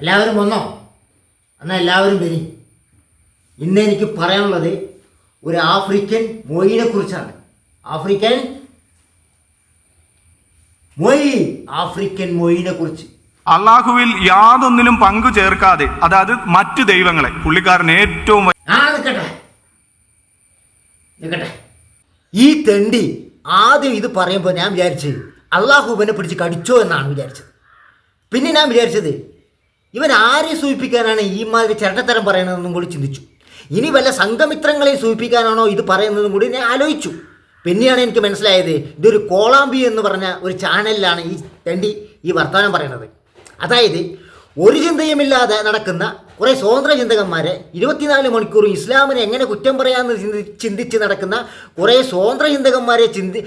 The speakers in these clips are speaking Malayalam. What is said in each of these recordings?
എല്ലാവരും വന്നോ? എന്നാൽ എല്ലാവരും വരി. ഇന്ന് എനിക്ക് പറയാനുള്ളത് ഒരു ആഫ്രിക്കൻ മൊയിനെ കുറിച്ചാണ്. ആഫ്രിക്കൻ മൊയ് ആഫ്രിക്കൻ മൊയിനെ കുറിച്ച്. അള്ളാഹുവിൽ യാതൊന്നിലും പങ്കു ചേർക്കാതെ അതായത് മറ്റു ദൈവങ്ങളെ പുള്ളിക്കാരൻ ഏറ്റവും നിൽക്കട്ടെ നിൽക്കട്ടെ ഈ തെണ്ടി ആദ്യം ഇത് പറയുമ്പോൾ ഞാൻ വിചാരിച്ചത് അള്ളാഹുബനെ പിടിച്ച് കടിച്ചോ എന്നാണ് വിചാരിച്ചത്. പിന്നെ ഞാൻ വിചാരിച്ചത് ഇവൻ ആരെ സൂചിപ്പിക്കാനാണ് ഈ മാതിരി ചിരട്ടത്തരം പറയണതെന്നും കൂടി ചിന്തിച്ചു. ഇനി വല്ല സംഘമിത്രങ്ങളെ സൂചിപ്പിക്കാനാണോ ഇത് പറയുന്നതും കൂടി ഞാൻ ആലോചിച്ചു. പിന്നെയാണ് എനിക്ക് മനസ്സിലായത് ഇതൊരു കോളാമ്പി എന്ന് പറഞ്ഞ ഒരു ചാനലിലാണ് ഈ തണ്ടി ഈ വർത്തമാനം പറയുന്നത്. അതായത് ഒരു ചിന്തയുമില്ലാതെ നടക്കുന്ന കുറേ സ്വതന്ത്ര ചിന്തകന്മാരെ ഇരുപത്തിനാല് മണിക്കൂർ ഇസ്ലാമിനെ എങ്ങനെ കുറ്റം പറയാമെന്ന് ചിന്തി ചിന്തിച്ച് നടക്കുന്ന കുറേ സ്വതന്ത്ര ചിന്തകന്മാരെ ചിന്തി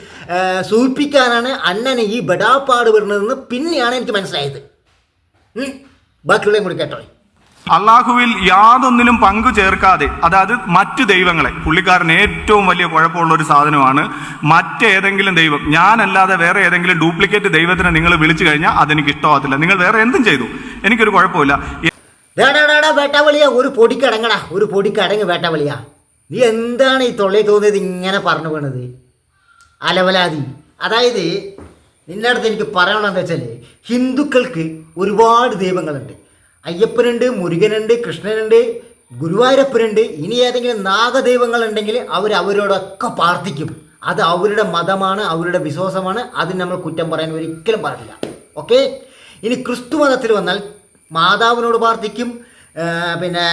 സൂചിപ്പിക്കാനാണ് അന്നനെ ഈ ബഡാപ്പാട് വരുന്നതെന്ന് പിന്നെയാണ് എനിക്ക് മനസ്സിലായത്. ബാക്കിയുള്ളതും കൂടി കേട്ടോ. അള്ളാഹുവിൽ യാതൊന്നിലും പങ്കു ചേർക്കാതെ അതായത് മറ്റു ദൈവങ്ങളെ പുള്ളിക്കാരൻ ഏറ്റവും വലിയ കുഴപ്പമുള്ള ഒരു സാധനമാണ് മറ്റേതെങ്കിലും ദൈവം. ഞാനല്ലാതെ വേറെ ഏതെങ്കിലും ഡ്യൂപ്ലിക്കേറ്റ് ദൈവത്തിനെ നിങ്ങൾ വിളിച്ചു കഴിഞ്ഞാൽ അതെനിക്ക് ഇഷ്ടമാകത്തില്ല. നിങ്ങൾ വേറെ എന്തും ചെയ്തു. എനിക്കൊരു കുഴപ്പമില്ല. വേട്ടാവളിയ ഒരു പൊടിക്കടങ്ങടാ ഒരു പൊടിക്കടങ്ങ് വേട്ടാവളിയ. നീ എന്താണ് ഈ തൊള്ളയിൽ തോന്നിയത് ഇങ്ങനെ പറഞ്ഞു വീണത്? അലവലാതി. അതായത് നിന്റെ അടുത്ത് എനിക്ക് പറയണമെന്ന് വെച്ചാൽ ഹിന്ദുക്കൾക്ക് ഒരുപാട് ദൈവങ്ങളുണ്ട്. അയ്യപ്പനുണ്ട് മുരുകനുണ്ട് കൃഷ്ണനുണ്ട് ഗുരുവായൂരപ്പനുണ്ട്. ഇനി ഏതെങ്കിലും നാഗദൈവങ്ങളുണ്ടെങ്കിൽ അവർ അവരോടൊക്കെ പ്രാർത്ഥിക്കും. അത് അവരുടെ മതമാണ് അവരുടെ വിശ്വാസമാണ്. അതിന് നമ്മൾ കുറ്റം പറയാൻ ഒരിക്കലും പാടില്ല. ഓക്കെ ഇനി ക്രിസ്തു മതത്തിൽ വന്നാൽ മാതാവിനോട് പ്രാർത്ഥിക്കും പിന്നെ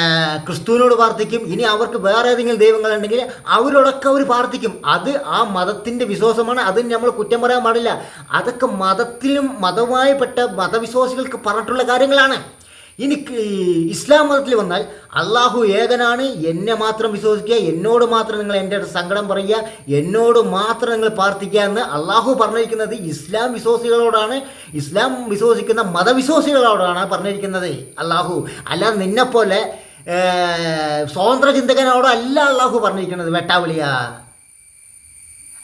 ക്രിസ്തുവിനോട് പ്രാർത്ഥിക്കും. ഇനി അവർക്ക് വേറെ ഏതെങ്കിലും ദൈവങ്ങളുണ്ടെങ്കിൽ അവരോടൊക്കെ അവർ പ്രാർത്ഥിക്കും. അത് ആ മതത്തിന്റെ വിശ്വാസമാണ്. അത് നമ്മൾ കുറ്റം പറയാൻ പാടില്ല. അതൊക്കെ മതത്തിലും മതവുമായി പെട്ട മതവിശ്വാസികൾക്ക് പറഞ്ഞിട്ടുള്ള കാര്യങ്ങളാണ്. ഇനി ഇസ്ലാം മതത്തിൽ വന്നാൽ അള്ളാഹു ഏകനാണ്. എന്നെ മാത്രം വിശ്വസിക്കുക എന്നോട് മാത്രം നിങ്ങൾ എന്റെ സങ്കടം പറയുക എന്നോട് മാത്രം നിങ്ങൾ പ്രാർത്ഥിക്കുക എന്ന് അള്ളാഹു പറഞ്ഞിരിക്കുന്നത് ഇസ്ലാം വിശ്വാസികളോടാണ്. ഇസ്ലാം വിശ്വസിക്കുന്ന മതവിശ്വാസികളോടാണ് പറഞ്ഞിരിക്കുന്നത് അള്ളാഹു അല്ലാതെ നിന്നെപ്പോലെ സ്വതന്ത്ര ചിന്തകനോടല്ല അള്ളാഹു പറഞ്ഞിരിക്കുന്നത് വെട്ടാവിളിയ.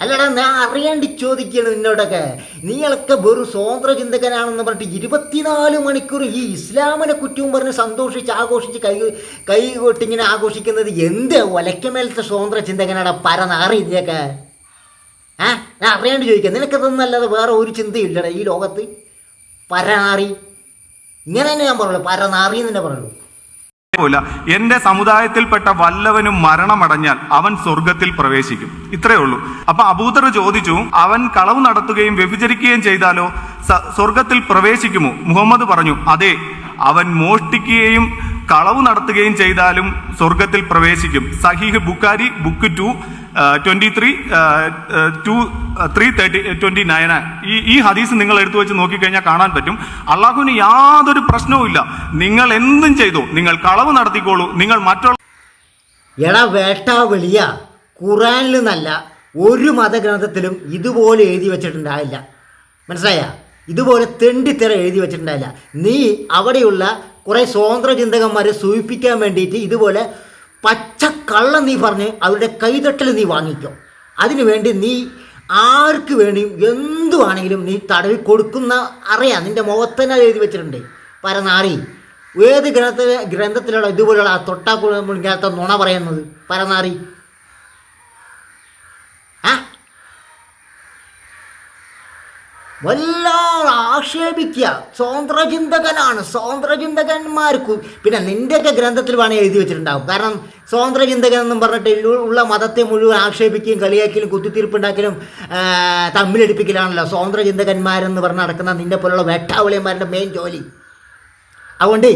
അല്ലടാ ഞാൻ അറിയാണ്ട് ചോദിക്കണം നിന്നോടൊക്കെ. നീയൊക്കെ വെറും സ്വതന്ത്ര ചിന്തകനാണെന്ന് പറഞ്ഞിട്ട് ഇരുപത്തിനാല് മണിക്കൂർ ഈ ഇസ്ലാമിനെ കുറ്റവും പറഞ്ഞ് സന്തോഷിച്ച് ആഘോഷിച്ച് കൈ കൈ കൊട്ടിങ്ങനെ ആഘോഷിക്കുന്നത് എന്ത് ഒലക്കമേലത്തെ സ്വതന്ത്ര ചിന്തകനാടാ പരനാറി ഇതിയൊക്കെ ആ ഞാൻ അറിയാണ്ട് ചോദിക്കാം. നിനക്കതൊന്നല്ലാതെ വേറെ ഒരു ചിന്തയില്ലടാ ഈ ലോകത്ത്? പരനാറി. ഇങ്ങനെ തന്നെ ഞാൻ പറയുള്ളൂ പരനാറി എന്ന് തന്നെ പറയുള്ളൂ കുഴപ്പമില്ല എന്റെ സമുദായത്തിൽപ്പെട്ട വല്ലവനും മരണമടഞ്ഞാൽ അവൻ സ്വർഗത്തിൽ പ്രവേശിക്കും. ഇത്രയേ ഉള്ളൂ. അപ്പൊ അബൂദർ ചോദിച്ചു അവൻ കളവ് നടത്തുകയും വ്യഭിചരിക്കുകയും ചെയ്താലോ? സ്വർഗത്തിൽ പ്രവേശിക്കുമോ? മുഹമ്മദ് പറഞ്ഞു അതെ. അവൻ മോഷ്ടിക്കുകയും കളവ് നടത്തുകയും ചെയ്താലും സ്വർഗത്തിൽ പ്രവേശിക്കും. സഹീഹ് Bukhari book two twenty three two three thirty twenty nine ഈ ഈ ഹദീസ് നിങ്ങൾ എടുത്തു വെച്ച് നോക്കിക്കഴിഞ്ഞാൽ കാണാൻ പറ്റും. അള്ളാഹുവിന് യാതൊരു പ്രശ്നവുമില്ല നിങ്ങൾ എന്തും ചെയ്തു. നിങ്ങൾ കളവ് നടത്തിക്കോളൂ. നിങ്ങൾ മറ്റുള്ള എടാ വേട്ടാവെളിയ ഖുറാനിൽ നിന്നല്ല ഒരു മതഗ്രന്ഥത്തിലും ഇതുപോലെ എഴുതി വെച്ചിട്ടുണ്ടാവില്ല മനസ്സിലായ? ഇതുപോലെ തെണ്ടിത്തിറ എഴുതി വെച്ചിട്ടുണ്ടാവില്ല നീ അവിടെയുള്ള കുറേ സ്വതന്ത്ര ചിന്തകന്മാരെ സൂചിപ്പിക്കാൻ വേണ്ടിയിട്ട് ഇതുപോലെ പച്ചക്കള്ളം നീ പറഞ്ഞ് അവരുടെ കൈതട്ടൽ നീ വാങ്ങിക്കോ. അതിനുവേണ്ടി നീ ആർക്ക് വേണ്ടിയും എന്തുവാണെങ്കിലും നീ തടവി കൊടുക്കുന്ന അറിയാം. നിന്റെ മുഖത്തന്നെ എഴുതി വെച്ചിട്ടുണ്ട്. പരനാറി. ഏത് ഗ്രന്ഥ ഗ്രന്ഥത്തിലുള്ള ഇതുപോലുള്ള തൊട്ടാ മുഴുകാത്ത നുണ പറയുന്നത്? പരനാറി ആ വല്ലാതെ ആക്ഷേപിക്കുക. സ്വാതന്ത്ര്യചിന്തകനാണ്. സ്വാതന്ത്ര്യചിന്തകന്മാർക്ക് സ്വതന്ത്ര പിന്നെ നിന്റെയൊക്കെ ഗ്രന്ഥത്തിൽ വേണമെങ്കിൽ എഴുതി വെച്ചിട്ടുണ്ടാകും കാരണം സ്വാതന്ത്ര്യചിന്തകൻ എന്നും പറഞ്ഞിട്ട് ഉള്ള- മതത്തെ മുഴുവൻ ആക്ഷേപിക്കുകയും കളിയാക്കലും കുത്തിത്തീർപ്പുണ്ടാക്കലും തമ്മിലടിപ്പിക്കലാണല്ലോ സ്വാതന്ത്ര്യചിന്തകന്മാരെന്ന് പറഞ്ഞ് നടക്കുന്ന നിന്റെ പോലുള്ള വേട്ടാവളിയന്മാരുടെ മെയിൻ ജോലി. അതുകൊണ്ട്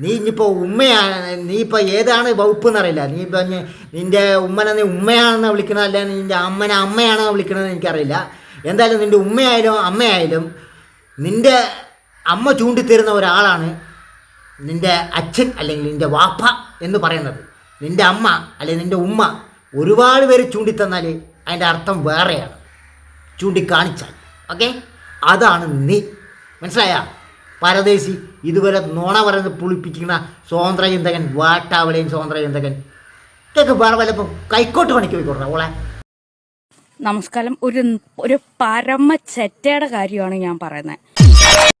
നീ ഇനിയിപ്പോൾ ഉമ്മയാണ് നീ ഇപ്പോൾ ഏതാണ് വകുപ്പ് എന്നറിയില്ല നീ ഇപ്പം നിന്റെ ഉമ്മനെ നീ ഉമ്മയാണെന്ന് വിളിക്കണത് അല്ല? നിന്റെ അമ്മനെ അമ്മയാണെന്ന് വിളിക്കണമെന്ന് എനിക്കറിയില്ല. എന്തായാലും നിന്റെ ഉമ്മയായാലും അമ്മയായാലും നിന്റെ അമ്മ ചൂണ്ടിത്തരുന്ന ഒരാളാണ് നിന്റെ അച്ഛൻ അല്ലെങ്കിൽ നിന്റെ വാപ്പ എന്ന് പറയുന്നത്. നിന്റെ അമ്മ അല്ലെങ്കിൽ നിന്റെ ഉമ്മ ഒരുപാട് പേര് ചൂണ്ടിത്തന്നാൽ അതിന്റെ അർത്ഥം വേറെയാണ്. ചൂണ്ടിക്കാണിച്ചാൽ. ഓക്കെ? അതാണ് നീ. മനസ്സിലായ? പരദേശി ഇതുവരെ നുണ പറയുന്നത് പുളിപ്പിക്കുന്ന സ്വാതന്ത്ര്യചിന്തകൻ വാട്ടാവളയും സ്വതന്ത്ര ചിന്തകൻ ഇതൊക്കെ വേറെ വല്ലപ്പോൾ കൈക്കോട്ട് പണിക്ക് പോയിക്കോട്ടെ ഓളെ നമസ്കാരം. ഒരു ഒരു പരമ ചെറ്റയുടെ കാര്യമാണ് ഞാൻ പറയുന്നത്.